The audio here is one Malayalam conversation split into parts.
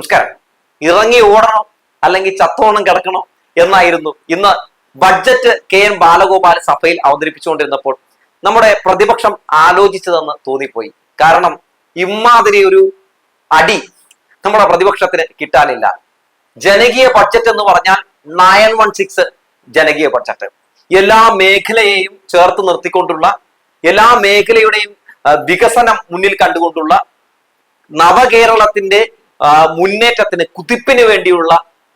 നമസ്കാരം. ഇറങ്ങി ഓടണം അല്ലെങ്കിൽ ചത്തോണം കിടക്കണം എന്നായിരുന്നു ഇന്ന് ബഡ്ജറ്റ് കെ എൻ ബാലഗോപാൽ സഭയിൽ അവതരിപ്പിച്ചുകൊണ്ടിരുന്നപ്പോൾ നമ്മുടെ പ്രതിപക്ഷം ആലോചിച്ചതെന്ന് തോന്നിപ്പോയി. കാരണം ഇമാതിരി ഒരു അടി നമ്മുടെ പ്രതിപക്ഷത്തിന് കിട്ടാനില്ല. ജനകീയ ബഡ്ജറ്റ് എന്ന് പറഞ്ഞാൽ നയൻ വൺ സിക്സ് ജനകീയ ബഡ്ജറ്റ് എല്ലാ മേഖലയെയും ചേർത്ത് നിർത്തിക്കൊണ്ടുള്ള എല്ലാ മേഖലയുടെയും വികസനം മുന്നിൽ കണ്ടുകൊണ്ടുള്ള നവകേരളത്തിന്റെ മുന്നേറ്റത്തിന് കുതിപ്പിന് വേണ്ടിയുള്ള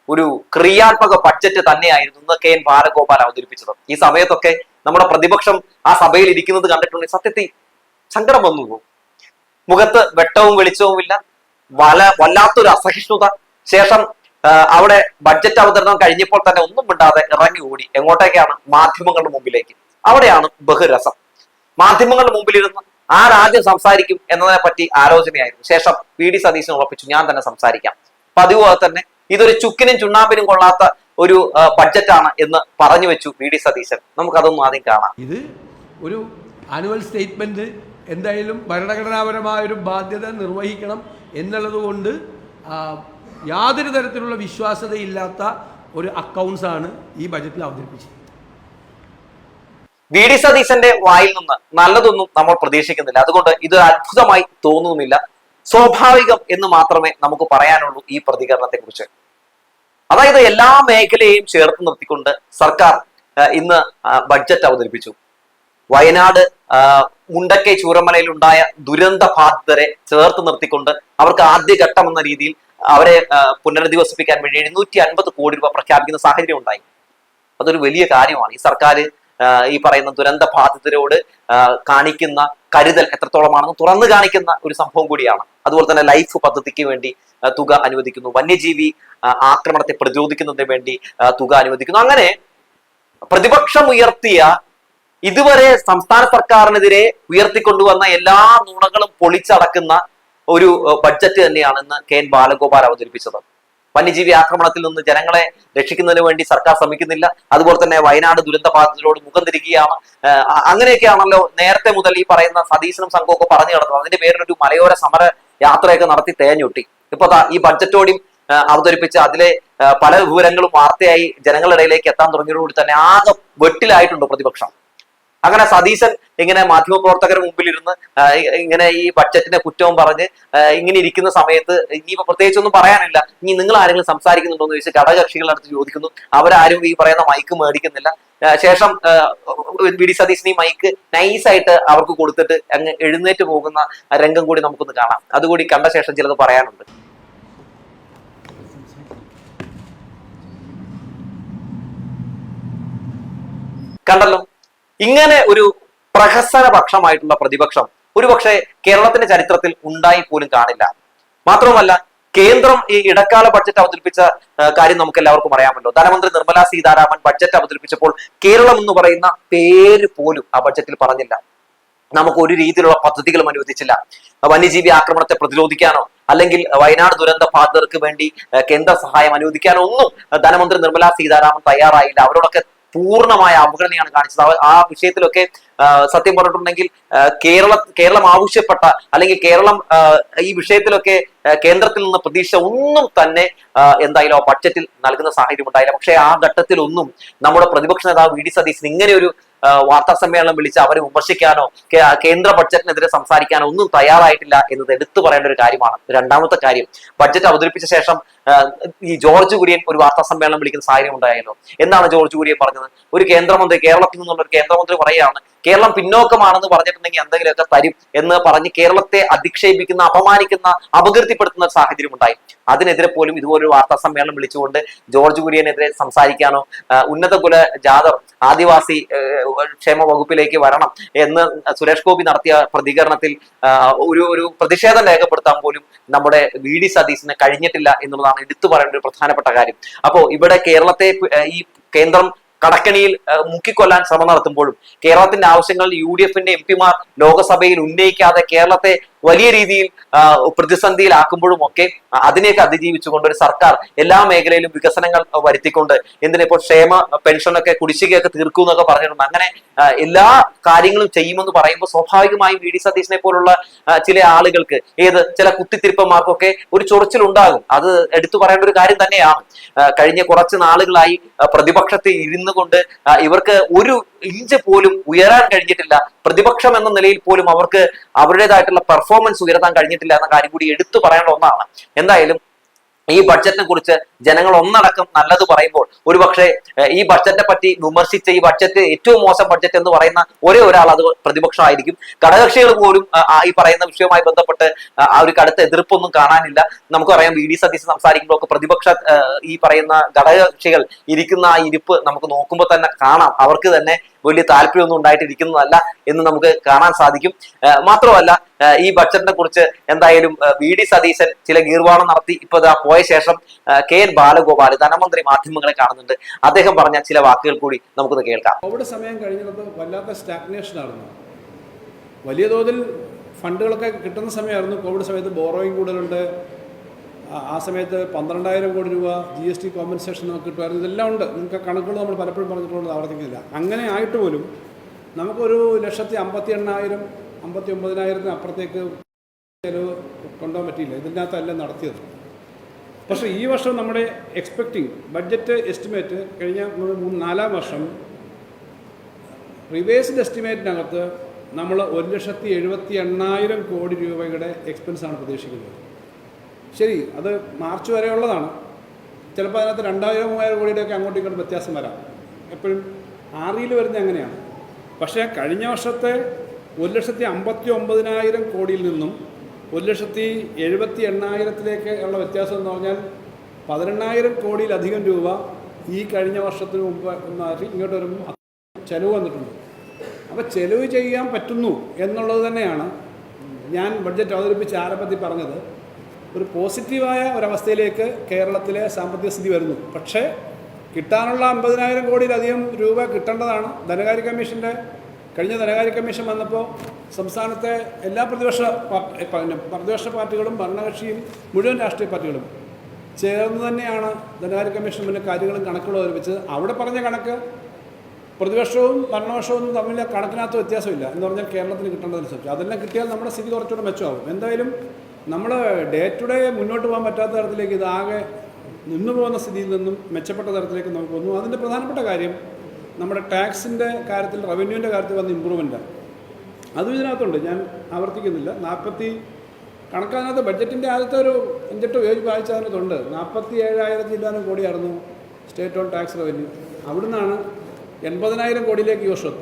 ഒരു ക്രിയാത്മക ബഡ്ജറ്റ് തന്നെയായിരുന്നു ഇന്ന് കെ എൻ ബാലഗോപാൽ അവതരിപ്പിച്ചത്. ഈ സമയത്തൊക്കെ നമ്മുടെ പ്രതിപക്ഷം ആ സഭയിൽ ഇരിക്കുന്നത് കണ്ടിട്ടുണ്ട്. സത്യത്തിൽ സങ്കടം വന്നു. മുഖത്ത് വെട്ടവും വെളിച്ചവും ഇല്ല. വല വല്ലാത്തൊരു അസഹിഷ്ണുത. ശേഷം അവിടെ ബഡ്ജറ്റ് അവതരണം കഴിഞ്ഞപ്പോൾ തന്നെ ഒന്നും മിണ്ടാതെ ഇറങ്ങി ഓടി. എങ്ങോട്ടേക്കാണ്? മാധ്യമങ്ങളുടെ മുമ്പിലേക്ക്. അവിടെയാണ് ബഹുരസം. മാധ്യമങ്ങളുടെ മുമ്പിലിരുന്ന് ആരാദ്യം സംസാരിക്കും എന്നതിനെ പറ്റി ആലോചനയായിരുന്നു. ശേഷം വി ഡി സതീശൻ ഉറപ്പിച്ചു ഞാൻ തന്നെ സംസാരിക്കാം. പതിവ് തന്നെ ഇതൊരു ചുക്കിനും ചുണ്ണാമ്പിനും കൊള്ളാത്ത ഒരു ബഡ്ജറ്റാണ് എന്ന് പറഞ്ഞു വെച്ചു വി ഡി സതീശൻ. നമുക്കതൊന്നും ആദ്യം കാണാം. ഇത് ഒരു ആനുവൽ സ്റ്റേറ്റ്മെന്റ് എന്തായാലും ഭരണഘടനാപരമായ ഒരു ബാധ്യത നിർവഹിക്കണം എന്നുള്ളത് കൊണ്ട് യാതൊരു തരത്തിലുള്ള വിശ്വാസതയില്ലാത്ത ഒരു അക്കൗണ്ട്സാണ് ഈ ബജറ്റിൽ അവതരിപ്പിച്ചത് വി ഡി സതീശന്റെ വായിൽ നിന്ന് നല്ലതൊന്നും നമ്മൾ പ്രതീക്ഷിക്കുന്നില്ല. അതുകൊണ്ട് ഇത് അത്ഭുതമായി തോന്നുന്നുമില്ല. സ്വാഭാവികം എന്ന് മാത്രമേ നമുക്ക് പറയാനുള്ളൂ ഈ പ്രതികരണത്തെ കുറിച്ച് അതായത് എല്ലാ മേഖലയെയും ചേർത്ത് നിർത്തിക്കൊണ്ട് സർക്കാർ ഇന്ന് ബഡ്ജറ്റ് അവതരിപ്പിച്ചു. വയനാട് മുണ്ടക്കൈ ചൂരമലയിൽ ഉണ്ടായ ദുരന്ത ബാധിതരെ ചേർത്ത് നിർത്തിക്കൊണ്ട് അവർക്ക് ആദ്യഘട്ടം എന്ന രീതിയിൽ അവരെ പുനരധിവസിപ്പിക്കാൻ വേണ്ടി എഴുന്നൂറ്റി അൻപത് കോടി രൂപ പ്രഖ്യാപിക്കുന്ന സാഹചര്യം ഉണ്ടായി. അതൊരു വലിയ കാര്യമാണ്. ഈ സർക്കാർ ഈ പറയുന്ന ദുരന്ത ബാധിതരോട് കാണിക്കുന്ന കരുതൽ എത്രത്തോളമാണെന്ന് തുറന്നു കാണിക്കുന്ന ഒരു സംഭവം കൂടിയാണ്. അതുപോലെ തന്നെ ലൈഫ് പദ്ധതിക്ക് വേണ്ടി തുക അനുവദിക്കുന്നു. വന്യജീവി ആക്രമണത്തെ പ്രതിരോധിക്കുന്നതിന് വേണ്ടി തുക അനുവദിക്കുന്നു. അങ്ങനെ പ്രതിപക്ഷം ഉയർത്തിയ ഇതുവരെ സംസ്ഥാന സർക്കാരിനെതിരെ ഉയർത്തിക്കൊണ്ടുവന്ന എല്ലാ നുണകളും പൊളിച്ചടക്കുന്ന ഒരു ബഡ്ജറ്റ് തന്നെയാണ് ഇന്ന് കെ എൻ ബാലഗോപാൽ അവതരിപ്പിച്ചത്. വന്യജീവി ആക്രമണത്തിൽ നിന്ന് ജനങ്ങളെ രക്ഷിക്കുന്നതിന് വേണ്ടി സർക്കാർ ശ്രമിക്കുന്നില്ല. അതുപോലെ തന്നെ വയനാട് ദുരന്ത ബാധിതരോട് മുഖം തിരിക്കുകയാണ്. അങ്ങനെയൊക്കെയാണല്ലോ നേരത്തെ മുതൽ ഈ പറയുന്ന സതീശനും സംഘമൊക്കെ പറഞ്ഞു കിടന്നത് അതിന്റെ പേരിലൊരു മലയോര സമര യാത്രയൊക്കെ നടത്തി തേഞ്ഞൊട്ടി. ഇപ്പൊ ഈ ബഡ്ജറ്റോടെയും അവതരിപ്പിച്ച് അതിലെ പല വിവരങ്ങളും വാർത്തയായി ജനങ്ങളുടെ ഇടയിലേക്ക് എത്താൻ തുടങ്ങിയതോടുകൂടി തന്നെ ആകെ വെട്ടിലായിട്ടുണ്ട് പ്രതിപക്ഷം. അങ്ങനെ സതീശൻ ഇങ്ങനെ മാധ്യമപ്രവർത്തകരുടെ മുമ്പിൽ ഇരുന്ന് ഇങ്ങനെ ഈ ബഡ്ജറ്റിന്റെ കുറ്റവും പറഞ്ഞ് ഇങ്ങനെ ഇരിക്കുന്ന സമയത്ത് ഇനിയിപ്പോ പ്രത്യേകിച്ചൊന്നും പറയാനില്ല. ഇനി നിങ്ങൾ ആരെങ്കിലും സംസാരിക്കുന്നുണ്ടോ എന്ന് ചോദിച്ച് ഘടകകക്ഷികളുടെ അടുത്ത് ചോദിക്കുന്നു. അവരാരും ഈ പറയുന്ന മൈക്ക് മേടിക്കുന്നില്ല. ശേഷം വി ഡി സതീശൻ ഈ മൈക്ക് നൈസായിട്ട് അവർക്ക് കൊടുത്തിട്ട് അങ്ങ് എഴുന്നേറ്റ് പോകുന്ന രംഗം കൂടി നമുക്കൊന്ന് കാണാം. അതുകൂടി കണ്ട ശേഷം ചിലത് പറയാനുണ്ട്. കണ്ടല്ലോ? ഇങ്ങനെ ഒരു പ്രഹസന പക്ഷമായിട്ടുള്ള പ്രതിപക്ഷം ഒരുപക്ഷെ കേരളത്തിന്റെ ചരിത്രത്തിൽ ഉണ്ടായി പോലും കാണില്ല. മാത്രവുമല്ല കേന്ദ്രം ഈ ഇടക്കാല ബഡ്ജറ്റ് അവതരിപ്പിച്ച കാര്യം നമുക്ക് എല്ലാവർക്കും അറിയാമല്ലോ. ധനമന്ത്രി നിർമ്മല സീതാരാമൻ ബഡ്ജറ്റ് അവതരിപ്പിച്ചപ്പോൾ കേരളം എന്ന് പറയുന്ന പേര് പോലും ആ ബഡ്ജറ്റിൽ പറഞ്ഞില്ല. നമുക്ക് ഒരു രീതിയിലുള്ള പദ്ധതികളും അനുവദിച്ചില്ല. വന്യജീവി ആക്രമണത്തെ പ്രതിരോധിക്കാനോ അല്ലെങ്കിൽ വയനാട് ദുരന്ത ബാധിതർക്ക് വേണ്ടി കേന്ദ്ര സഹായം അനുവദിക്കാനോ ഒന്നും ധനമന്ത്രി നിർമ്മല സീതാരാമൻ തയ്യാറായില്ല. അവരോടൊക്കെ പൂർണമായ അവഗണനയാണ് കാണിച്ചത്. ആ വിഷയത്തിലൊക്കെ സത്യം പറഞ്ഞിട്ടുണ്ടെങ്കിൽ കേരള കേരളം ആവശ്യപ്പെട്ട അല്ലെങ്കിൽ കേരളം ഈ വിഷയത്തിലൊക്കെ കേന്ദ്രത്തിൽ നിന്ന് പ്രതീക്ഷ ഒന്നും തന്നെ എന്തായാലും ആ ബഡ്ജറ്റിൽ നൽകുന്ന സാഹചര്യം ഉണ്ടായില്ല. പക്ഷേ ആ ഘട്ടത്തിൽ ഒന്നും നമ്മുടെ പ്രതിപക്ഷ നേതാവ് വി ഡി സതീശൻ ഇങ്ങനെ ഒരു വാർത്താ സമ്മേളനം വിളിച്ച് അവരെ വിമർശിക്കാനോ കേന്ദ്ര ബഡ്ജറ്റിനെതിരെ സംസാരിക്കാനോ ഒന്നും തയ്യാറായിട്ടില്ല എന്നത് എടുത്തു പറയേണ്ട ഒരു കാര്യമാണ്. രണ്ടാമത്തെ കാര്യം. ബഡ്ജറ്റ് അവതരിപ്പിച്ച ശേഷം ഈ ജോർജ് കുര്യൻ ഒരു വാർത്താ സമ്മേളനം വിളിക്കുന്ന സാഹചര്യം ഉണ്ടായല്ലോ. എന്താണ് ജോർജ് കുര്യൻ പറഞ്ഞത്? ഒരു കേന്ദ്രമന്ത്രി കേരളത്തിൽ നിന്നുള്ള ഒരു കേന്ദ്രമന്ത്രി പറയുകയാണ് കേരളം പിന്നോക്കമാണെന്ന് പറഞ്ഞിട്ടുണ്ടെങ്കിൽ എന്തെങ്കിലുമൊക്കെ തരും എന്ന് പറഞ്ഞ് കേരളത്തെ അധിക്ഷേപിക്കുന്ന അപമാനിക്കുന്ന അപകീർത്തിപ്പെടുത്തുന്ന ഒരു സാഹചര്യം ഉണ്ടായി. അതിനെതിരെ പോലും ഇതുപോലൊരു വാർത്താ സമ്മേളനം വിളിച്ചുകൊണ്ട് ജോർജ് കുര്യനെതിരെ സംസാരിക്കാനോ ഉന്നത കുല ജാഥർ ആദിവാസി ക്ഷേമ വകുപ്പിലേക്ക് വരണം എന്ന് സുരേഷ് ഗോപി നടത്തിയ പ്രതികരണത്തിൽ ഒരു ഒരു പ്രതിഷേധം രേഖപ്പെടുത്താൻ പോലും നമ്മുടെ വി ഡി സതീശന് കഴിഞ്ഞിട്ടില്ല എന്നുള്ളതാണ് എടുത്തു പറയേണ്ട ഒരു പ്രധാനപ്പെട്ട കാര്യം. അപ്പോൾ ഇവിടെ കേരളത്തെ ഈ കേന്ദ്രം കടക്കണിയിൽ മുക്കിക്കൊല്ലാൻ ശ്രമം നടത്തുമ്പോഴും കേരളത്തിന്റെ ആവശ്യങ്ങൾ യു ഡി എഫിന്റെ എം പിമാർ ലോകസഭയിൽ ഉന്നയിക്കാതെ കേരളത്തെ വലിയ രീതിയിൽ പ്രതിസന്ധിയിലാക്കുമ്പോഴും ഒക്കെ അതിനെയൊക്കെ അതിജീവിച്ചുകൊണ്ട് ഒരു സർക്കാർ എല്ലാ മേഖലയിലും വികസനങ്ങൾ വരുത്തിക്കൊണ്ട് എന്തിനിപ്പോൾ ക്ഷേമ പെൻഷനൊക്കെ കുടിശ്ശികയൊക്കെ തീർക്കും എന്നൊക്കെ പറഞ്ഞിട്ടുണ്ട് അങ്ങനെ എല്ലാ കാര്യങ്ങളും ചെയ്യുമെന്ന് പറയുമ്പോൾ സ്വാഭാവികമായും വി ഡി സതീശനെ പോലുള്ള ചില ആളുകൾക്ക് ഏത് ചില കുത്തിത്തിരിപ്പന്മാർക്കൊക്കെ ഒരു ചൊറിച്ചിലുണ്ടാകും. അത് എടുത്തു പറയേണ്ട ഒരു കാര്യം തന്നെയാണ്. കഴിഞ്ഞ കുറച്ച് നാളുകളായി പ്രതിപക്ഷത്തെ പ്രതിപക്ഷത്തിൽ ഇരുന്നു കൊണ്ട് ഇവർക്ക് ഒരു ഇഞ്ച് പോലും ഉയരാൻ കഴിഞ്ഞിട്ടില്ല. പ്രതിപക്ഷം എന്ന നിലയിൽ പോലും അവർക്ക് അവരുടേതായിട്ടുള്ള പെർഫോമൻസ് ഉയർത്താൻ കഴിഞ്ഞിട്ടില്ല എന്ന കാര്യം കൂടി എടുത്തു പറയേണ്ട ഒന്നാണ്. എന്തായാലും ഈ ബഡ്ജറ്റിനെ കുറിച്ച് ജനങ്ങൾ ഒന്നടക്കം നല്ലത് പറയുമ്പോൾ ഒരുപക്ഷെ ഈ ബഡ്ജറ്റിനെ പറ്റി വിമർശിച്ച ഈ ബഡ്ജറ്റ് ഏറ്റവും മോശം ബഡ്ജറ്റ് എന്ന് പറയുന്ന ഒരേ ഒരാൾ അത് പ്രതിപക്ഷമായിരിക്കും. ഘടകകക്ഷികൾ പോലും ഈ പറയുന്ന വിഷയവുമായി ബന്ധപ്പെട്ട് ആ, ഒരു കടുത്ത എതിർപ്പൊന്നും കാണാനില്ല. നമുക്കറിയാം വി ഡി സതീശ് സംസാരിക്കുമ്പോഴൊക്കെ പ്രതിപക്ഷ ഈ പറയുന്ന ഘടകകക്ഷികൾ ഇരിക്കുന്ന ആ ഇരിപ്പ് നമുക്ക് നോക്കുമ്പോൾ തന്നെ കാണാം. അവർക്ക് തന്നെ വലിയ താല്പര്യമൊന്നും ഉണ്ടായിട്ടിരിക്കുന്നതല്ല എന്ന് നമുക്ക് കാണാൻ സാധിക്കും. മാത്രമല്ല ഈ ബഡ്ജറ്റിനെ കുറിച്ച് എന്തായാലും വി ഡി സതീശൻ ചില ഗീർവാണം നടത്തി ഇപ്പൊ പോയ ശേഷം കെ എൻ ബാലഗോപാൽ ധനമന്ത്രി മാധ്യമങ്ങളെ കാണുന്നുണ്ട്. അദ്ദേഹം പറഞ്ഞ ചില വാക്കുകൾ കൂടി നമുക്കൊന്ന് കേൾക്കാം. കോവിഡ് സമയം കഴിഞ്ഞത് വല്ലാത്ത സ്റ്റാഗ്നേഷൻ ആയിരുന്നു. വലിയ തോതിൽ ഫണ്ടുകളൊക്കെ കിട്ടുന്ന സമയമായിരുന്നു. കോവിഡ് സമയത്ത് ബോറോയിങ് കൂടുതലുണ്ട്. ആ- സമയത്ത് പന്ത്രണ്ടായിരം കോടി രൂപ ജി എസ് ടി കോമ്പൻസേഷൻ നമുക്ക് കിട്ടുമായിരുന്നു. ഇതെല്ലാം ഉണ്ട്. നിങ്ങൾക്ക് കണക്കുകൾ നമ്മൾ പലപ്പോഴും പറഞ്ഞിട്ടുള്ളത് ആവർത്തിക്കുന്നില്ല. അങ്ങനെ ആയിട്ട് പോലും നമുക്കൊരു ലക്ഷത്തി അമ്പത്തി എണ്ണായിരം അമ്പത്തി ഒമ്പതിനായിരത്തിന് അപ്പുറത്തേക്ക് കൊണ്ടുപോകാൻ പറ്റിയില്ല. ഇതിനകത്തല്ല നടത്തിയത്. പക്ഷേ ഈ വർഷം നമ്മുടെ എക്സ്പെക്റ്റിംഗ് ബഡ്ജറ്റ് എസ്റ്റിമേറ്റ് കഴിഞ്ഞ മൂന്ന് നാലാം വർഷം റിവേഴ്സ്ഡ് എസ്റ്റിമേറ്റിനകത്ത് നമ്മൾ ഒരു ലക്ഷത്തി എഴുപത്തി എണ്ണായിരം കോടി രൂപയുടെ എക്സ്പെൻസാണ് പ്രതീക്ഷിക്കുന്നത്. ശരി അത് മാർച്ച് വരെ ഉള്ളതാണ്. ചിലപ്പോൾ അതിനകത്ത് രണ്ടായിരം മൂവായിരം കോടിയുടെയൊക്കെ അങ്ങോട്ടും ഇങ്ങോട്ടും വ്യത്യാസം വരാം. എപ്പോഴും ആറിയിൽ വരുന്നത് അങ്ങനെയാണ് പക്ഷേ കഴിഞ്ഞ വർഷത്തെ ഒരു ലക്ഷത്തി അമ്പത്തി ഒമ്പതിനായിരം കോടിയിൽ നിന്നും ഒരു ലക്ഷത്തി എഴുപത്തി എണ്ണായിരത്തിലേക്ക് ഉള്ള വ്യത്യാസം എന്ന് പറഞ്ഞാൽ പതിനെണ്ണായിരം കോടിയിലധികം രൂപ ഈ കഴിഞ്ഞ വർഷത്തിന് മുമ്പ് ഇങ്ങോട്ട് വരുമ്പോൾ ചെലവ് വന്നിട്ടുണ്ട്. അപ്പോൾ ചെലവ് ചെയ്യാൻ പറ്റുന്നു എന്നുള്ളത് തന്നെയാണ് ഞാൻ ബഡ്ജറ്റ് അവതരിപ്പിച്ച് ആരംഭത്തിൽ പറഞ്ഞത്. ഒരു പോസിറ്റീവായ ഒരവസ്ഥയിലേക്ക് കേരളത്തിലെ സാമ്പത്തിക സ്ഥിതി വരുന്നു. പക്ഷേ കിട്ടാനുള്ള അമ്പതിനായിരം കോടിയിലധികം രൂപ കിട്ടേണ്ടതാണ് ധനകാര്യ കമ്മീഷന്റെ കഴിഞ്ഞ ധനകാര്യ കമ്മീഷൻ വന്നപ്പോൾ സംസ്ഥാനത്തെ എല്ലാ പ്രതിപക്ഷ പ്രതിപക്ഷ പാർട്ടികളും ഭരണകക്ഷിയും മുഴുവൻ രാഷ്ട്രീയ പാർട്ടികളും ചേർന്ന് തന്നെയാണ് ധനകാര്യ കമ്മീഷൻ മുന്നേ കാര്യങ്ങളും കണക്കുകളും ഒരുമിച്ചത് അവിടെ പറഞ്ഞ കണക്ക് പ്രതിപക്ഷവും ഭരണപക്ഷവും തമ്മിൽ കണക്കിനകത്ത് വ്യത്യാസമില്ല എന്ന് പറഞ്ഞാൽ കേരളത്തിന് കിട്ടേണ്ടതനുസരിച്ച്. അതെല്ലാം കിട്ടിയാൽ നമ്മുടെ സ്ഥിതി കുറച്ചുകൂടെ മെച്ചമാകും എന്തായാലും നമ്മൾ ഡേ ടു ഡേ മുന്നോട്ട് പോകാൻ പറ്റാത്ത തരത്തിലേക്ക് ഇതാകെ നിന്നു പോകുന്ന സ്ഥിതിയിൽ നിന്നും മെച്ചപ്പെട്ട തരത്തിലേക്ക് നമുക്ക് പോകുന്നു അതിന്റെ പ്രധാനപ്പെട്ട കാര്യം നമ്മുടെ ടാക്സിന്റെ കാര്യത്തിൽ റവന്യൂവിന്റെ കാര്യത്തിൽ വന്ന ഇമ്പ്രൂവ്മെന്റാണ് അതും ഇതിനകത്തുണ്ട്. ഞാൻ ആവർത്തിക്കുന്നില്ല. നാൽപ്പത്തി കണക്കതിനകത്ത് ബഡ്ജറ്റിന്റെ ആദ്യത്തെ ഒരു അഞ്ചെട്ട് പേജ് വായിച്ച അതിനകത്തുണ്ട് നാൽപ്പത്തി ഏഴായിരത്തി ഇല്ലാനും കോടിയായിരുന്നു സ്റ്റേറ്റ് ഓൺ ടാക്സ് റവന്യൂ അവിടുന്നാണ് എൺപതിനായിരം കോടിയിലേക്ക് എത്തും.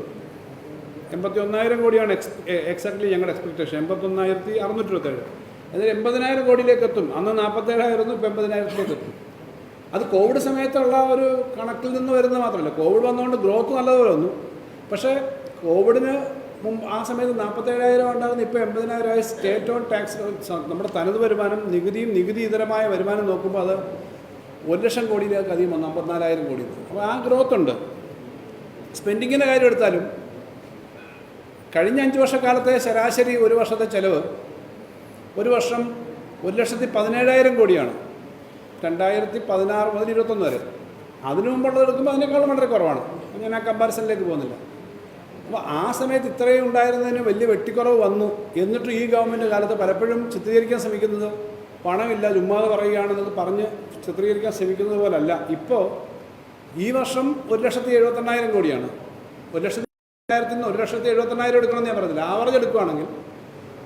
എൺപത്തി ഒന്നായിരം കോടിയാണ് എക്സ് എക്സാക്ട്ലി ഞങ്ങളുടെ എക്സ്പെക്ടേഷൻ എൺപത്തൊന്നായിരത്തി അറുന്നൂറ്റി ഇരുപത്തേഴ് അതിൽ എൺപതിനായിരം കോടിയിലേക്ക് എത്തും. അന്ന് നാൽപ്പത്തേഴായിരുന്നു ഇപ്പോൾ എൺപതിനായിരത്തിലേക്ക് എത്തും. അത് കോവിഡ് സമയത്തുള്ള ഒരു കണക്കിൽ നിന്ന് വരുന്നത് മാത്രമല്ല. കോവിഡ് വന്നുകൊണ്ട് ഗ്രോത്ത് നല്ലതുപോലെ വന്നു. പക്ഷേ കോവിഡിന് മുമ്പ് ആ സമയത്ത് നാൽപ്പത്തേഴായിരം ഉണ്ടാകുന്ന ഇപ്പോൾ എൺപതിനായിരമായി സ്റ്റേറ്റ് ഓൺ ടാക്സ് നമ്മുടെ തനത് വരുമാനം നികുതിയും നികുതി ഇതരമായ വരുമാനം നോക്കുമ്പോൾ അത് ഒരു ലക്ഷം കോടിയിലേക്ക് അധികം വന്നു. അമ്പത്തിനാലായിരം കോടി അപ്പോൾ ആ ഗ്രോത്ത് ഉണ്ട്. സ്പെൻഡിങ്ങിന്റെ കാര്യം എടുത്താലും കഴിഞ്ഞ അഞ്ച് വർഷക്കാലത്തെ ശരാശരി ഒരു വർഷത്തെ ചിലവ് ഒരു വർഷം ഒരു ലക്ഷത്തി പതിനേഴായിരം കോടിയാണ്. രണ്ടായിരത്തി പതിനാറ് മുതൽ ഇരുപത്തൊന്ന് വരെ. അതിനു മുമ്പുള്ളത് എടുക്കുമ്പോൾ അതിനേക്കാളും വളരെ കുറവാണ്. ഞാൻ ആ കമ്പാരിസണിലേക്ക് പോകുന്നില്ല. അപ്പോൾ ആ സമയത്ത് ഇത്രയും ഉണ്ടായിരുന്നതിന് വലിയ വെട്ടിക്കുറവ് വന്നു. എന്നിട്ട് ഈ ഗവൺമെന്റ് കാലത്ത് പലപ്പോഴും ചിത്രീകരിക്കാൻ ശ്രമിക്കുന്നത് പണമില്ല ചുമ്മാതെ പറയുകയാണെന്നൊക്കെ പറഞ്ഞ് ചിത്രീകരിക്കാൻ ശ്രമിക്കുന്നത് പോലല്ല. ഇപ്പോൾ ഈ വർഷം ഒരു ലക്ഷത്തി എഴുപത്തെണ്ണായിരം കോടിയാണ്. ഒരു ലക്ഷത്തി രണ്ടായിരത്തിൽ നിന്ന് ഒരു ലക്ഷത്തി എഴുപത്തെണ്ണായിരം എടുക്കണമെന്ന് ഞാൻ പറഞ്ഞില്ല. ആവറേജ് എടുക്കുകയാണെങ്കിൽ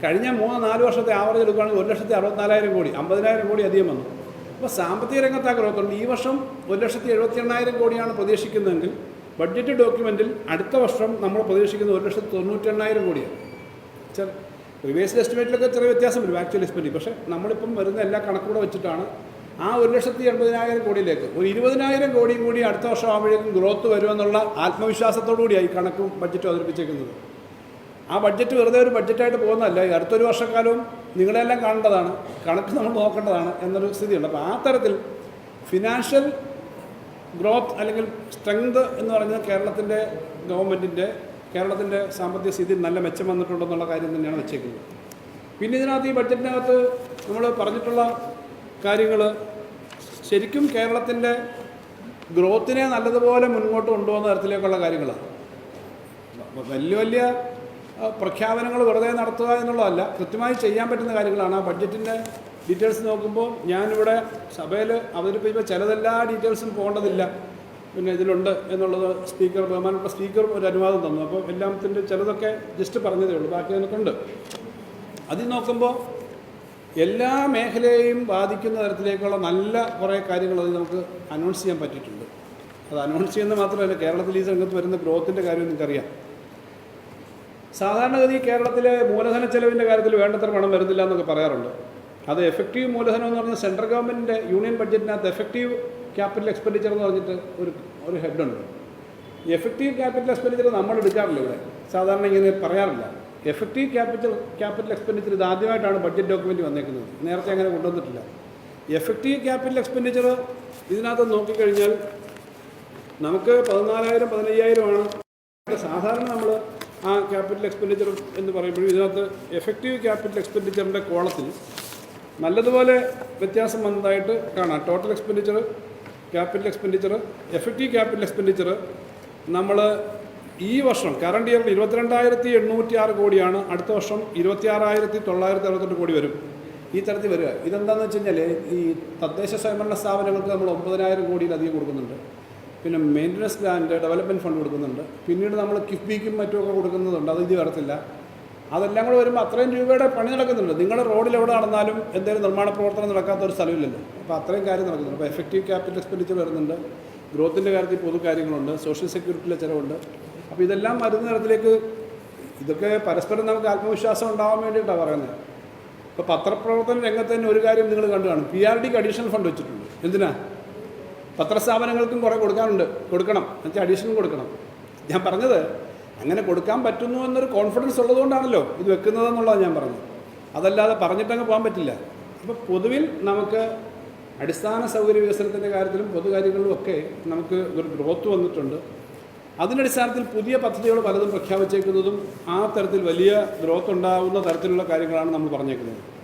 കഴിഞ്ഞ മൂന്ന് നാല് വർഷത്തെ ആവറേജ് എടുക്കുകയാണെങ്കിൽ ഒരു ലക്ഷത്തി അറുപത്തിനാലായിരം കോടി അമ്പതിനായിരം കോടി അധികം വന്നു. അപ്പോൾ സാമ്പത്തിക രംഗത്ത് ആ ഗ്രോത്ത് ഉണ്ട്. ഈ വർഷം ഒരു ലക്ഷത്തി എഴുപത്തി എണ്ണായിരം കോടിയാണ് പ്രതീക്ഷിക്കുന്നതെങ്കിൽ ബഡ്ജറ്റ് ഡോക്യുമെന്റിൽ അടുത്ത വർഷം നമ്മൾ പ്രതീക്ഷിക്കുന്ന ഒരു ലക്ഷത്തി തൊണ്ണൂറ്റി എണ്ണായിരം കോടിയാണ് ചെറിയ റിവേഴ്സ് എസ്റ്റിമേറ്റിലൊക്കെ ചെറിയ വ്യത്യാസം വരും ആക്ച്വൽ എസ്റ്റിമേറ്റ് പക്ഷേ നമ്മളിപ്പം വരുന്ന എല്ലാ കണക്കൂടെ വെച്ചിട്ടാണ് ആ ഒരു ലക്ഷത്തി എൺപതിനായിരം കോടിയിലേക്ക് ഒരു ഇരുപതിനായിരം കോടിയും കൂടി അടുത്ത വർഷം ആകുമ്പോഴേക്കും ഗ്രോത്ത് വരുമെന്നുള്ള ആത്മവിശ്വാസത്തോടു കൂടിയായി കണക്കും ബഡ്ജറ്റും അവതരിപ്പിച്ചേക്കുന്നത്. ആ ബഡ്ജറ്റ് വെറുതെ ഒരു ബഡ്ജറ്റായിട്ട് പോകുന്നതല്ല. ഈ അടുത്തൊരു വർഷക്കാലവും നിങ്ങളെല്ലാം കാണേണ്ടതാണ്. കണക്ക് നമ്മൾ നോക്കേണ്ടതാണ് എന്നൊരു സ്ഥിതിയുണ്ട്. അപ്പോൾ ആ തരത്തിൽ ഫിനാൻഷ്യൽ ഗ്രോത്ത് അല്ലെങ്കിൽ സ്ട്രെങ്ത് എന്ന് പറയുന്നത് കേരളത്തിന്റെ ഗവൺമെന്റിന്റെ കേരളത്തിന്റെ സാമ്പത്തിക സ്ഥിതി നല്ല മെച്ചം വന്നിട്ടുണ്ടെന്നുള്ള കാര്യം തന്നെയാണ് വെച്ചേക്കുന്നത്. പിന്നെ ഇതിനകത്ത് ഈ ബഡ്ജറ്റിനകത്ത് നമ്മൾ പറഞ്ഞിട്ടുള്ള കാര്യങ്ങൾ ശരിക്കും കേരളത്തിന്റെ ഗ്രോത്തിനെ നല്ലതുപോലെ മുന്നോട്ട് കൊണ്ടുപോകുന്ന തരത്തിലേക്കുള്ള കാര്യങ്ങളാണ്. വലിയ വലിയ പ്രഖ്യാപനങ്ങൾ വെറുതെ നടത്തുക എന്നുള്ളതല്ല കൃത്യമായി ചെയ്യാൻ പറ്റുന്ന കാര്യങ്ങളാണ്. ആ ബഡ്ജറ്റിന്റെ ഡീറ്റെയിൽസ് നോക്കുമ്പോൾ ഞാനിവിടെ സഭയിൽ അവതരിപ്പിക്കുമ്പോൾ ചിലതെല്ലാ ഡീറ്റെയിൽസും പോകേണ്ടതില്ല. പിന്നെ ഇതിലുണ്ട് എന്നുള്ളത് സ്പീക്കർ ബഹുമാനപ്പെട്ട സ്പീക്കർ ഒരു അനുവാദം തന്നു. അപ്പോൾ എല്ലാത്തിന്റെ ചിലതൊക്കെ ജസ്റ്റ് പറഞ്ഞതേ ഉള്ളൂ. ബാക്കി അതിനൊക്കെ അതിൽ നോക്കുമ്പോൾ എല്ലാ മേഖലയെയും ബാധിക്കുന്ന തരത്തിലേക്കുള്ള നല്ല കുറേ കാര്യങ്ങൾ അതിൽ നമുക്ക് അനൗൺസ് ചെയ്യാൻ പറ്റിയിട്ടുണ്ട്. അത് അനൗൺസ് ചെയ്യുന്നത് മാത്രമല്ല കേരളത്തിൽ ഈ രംഗത്ത് വരുന്ന ഗ്രോത്തിന്റെ കാര്യം നിങ്ങൾക്കറിയാം. സാധാരണഗതി കേരളത്തിലെ മൂലധന ചെലവിന്റെ കാര്യത്തിൽ വേണ്ടത്ര പണം വരുന്നില്ല എന്നൊക്കെ പറയാറുണ്ട്. അത് എഫക്റ്റീവ് മൂലധനം എന്ന് പറഞ്ഞാൽ സെൻട്രൽ ഗവൺമെന്റിന്റെ യൂണിയൻ ബഡ്ജറ്റിനകത്ത് എഫക്റ്റീവ് ക്യാപിറ്റൽ എക്സ്പെൻഡിച്ചർ എന്ന് പറഞ്ഞിട്ട് ഒരു ഒരു ഹെഡുണ്ട് എഫക്റ്റീവ് ക്യാപിറ്റൽ എക്സ്പെൻഡിച്ചർ നമ്മൾ എടുക്കാറില്ല ഇവിടെ. സാധാരണ ഇങ്ങനെ പറയാറില്ല. എഫക്റ്റീവ് ക്യാപിറ്റൽ ക്യാപിറ്റൽ എക്സ്പെൻഡിച്ചർ ഇത് ആദ്യമായിട്ടാണ് ബഡ്ജറ്റ് ഡോക്യുമെന്റ് വന്നേക്കുന്നത്. നേരത്തെ അങ്ങനെ കൊണ്ടുവന്നിട്ടില്ല. എഫക്റ്റീവ് ക്യാപിറ്റൽ എക്സ്പെൻഡിച്ചർ ഇതിനകത്ത് നോക്കിക്കഴിഞ്ഞാൽ നമുക്ക് പതിനാലായിരം പതിനയ്യായിരമാണ് സാധാരണ നമ്മൾ ആ ക്യാപിറ്റൽ എക്സ്പെൻഡിച്ചർ എന്ന് പറയുമ്പോഴും ഇതിനകത്ത് എഫക്റ്റീവ് ക്യാപിറ്റൽ എക്സ്പെൻഡിച്ചറിന്റെ കോളത്തിൽ നല്ലതുപോലെ വ്യത്യാസം വന്നതായിട്ട് കാണാം. Total expenditure capital expenditure effective capital expenditure നമ്മൾ ഈ വർഷം കറണ്ട് ഇയറിൽ ഇരുപത്തിരണ്ടായിരത്തി എണ്ണൂറ്റി ആറ് കോടിയാണ്. അടുത്ത വർഷം ഇരുപത്തിയാറായിരത്തി തൊള്ളായിരത്തി അറുപത്തെട്ട് കോടി വരും. ഈ തരത്തിൽ വരിക. ഇതെന്താണെന്ന് വെച്ച് കഴിഞ്ഞാൽ ഈ തദ്ദേശ സ്വയംഭരണ സ്ഥാപനങ്ങൾക്ക് നമ്മൾ ഒമ്പതിനായിരം കോടിയിലധികം കൊടുക്കുന്നുണ്ട്. പിന്നെ മെയിന്റനൻസ് ഗ്രാൻഡ് ഡെവലപ്മെന്റ് ഫണ്ട് കൊടുക്കുന്നുണ്ട്. പിന്നീട് നമ്മൾ കിഫ്ബിക്കും മറ്റുമൊക്കെ കൊടുക്കുന്നതുണ്ട്. അത് ഇത് വരത്തില്ല. അതെല്ലാം കൂടെ വരുമ്പോൾ അത്രയും രൂപയുടെ പണി നടക്കുന്നുണ്ട്. നിങ്ങളുടെ റോഡിൽ എവിടെ നടന്നാലും എന്തെങ്കിലും നിർമ്മാണ പ്രവർത്തനം നടക്കാത്ത ഒരു സ്ഥലമില്ലല്ലോ. അപ്പോൾ അത്രയും കാര്യം നടക്കുന്നുണ്ട്. അപ്പോൾ എഫക്റ്റീവ് ക്യാപിറ്റൽ എക്സ്പെൻഡിച്ചർ വരുന്നുണ്ട്. ഗ്രോത്തിന്റെ കാര്യത്തിൽ പൊതു കാര്യങ്ങളുണ്ട്. സോഷ്യൽ സെക്യൂരിറ്റിയിലെ ചിലവുണ്ട്. അപ്പോൾ ഇതെല്ലാം വരുന്ന തരത്തിലേക്ക് ഇതൊക്കെ പരസ്പരം നമുക്ക് ആത്മവിശ്വാസം ഉണ്ടാവാൻ വേണ്ടിയിട്ടാണ് പറയുന്നത് ഇപ്പോൾ പത്രപ്രവർത്തന രംഗത്ത് തന്നെ ഒരു കാര്യം നിങ്ങൾ കണ്ടു കാണും. പി ആർ ഡിക്ക് അഡീഷണൽ ഫണ്ട് വെച്ചിട്ടുണ്ട്. എന്തിനാ? പത്രസ്ഥാപനങ്ങൾക്കും കുറേ കൊടുക്കാനുണ്ട്. കൊടുക്കണം. എന്നുവെച്ചാൽ അഡീഷണൽ കൊടുക്കണം. ഞാൻ പറഞ്ഞത് അങ്ങനെ കൊടുക്കാൻ പറ്റുന്നു എന്നൊരു കോൺഫിഡൻസ് ഉള്ളതുകൊണ്ടാണല്ലോ ഇത് വെക്കുന്നതെന്നുള്ളത് ഞാൻ പറഞ്ഞത്. അതല്ലാതെ പറഞ്ഞിട്ടങ്ങ് പോകാൻ പറ്റില്ല. അപ്പോൾ പൊതുവിൽ നമുക്ക് അടിസ്ഥാന സൗകര്യ വികസനത്തിന്റെ കാര്യത്തിലും പൊതുകാര്യങ്ങളിലും ഒക്കെ നമുക്ക് ഒരു ഗ്രോത്ത് വന്നിട്ടുണ്ട്. അതിന്റെ അടിസ്ഥാനത്തിൽ പുതിയ പദ്ധതികൾ പലതും പ്രഖ്യാപിച്ചേക്കുന്നതും ആ തരത്തിൽ വലിയ ഗ്രോത്ത് ഉണ്ടാകുന്ന തരത്തിലുള്ള കാര്യങ്ങളാണ് നമ്മൾ പറഞ്ഞേക്കുന്നത്.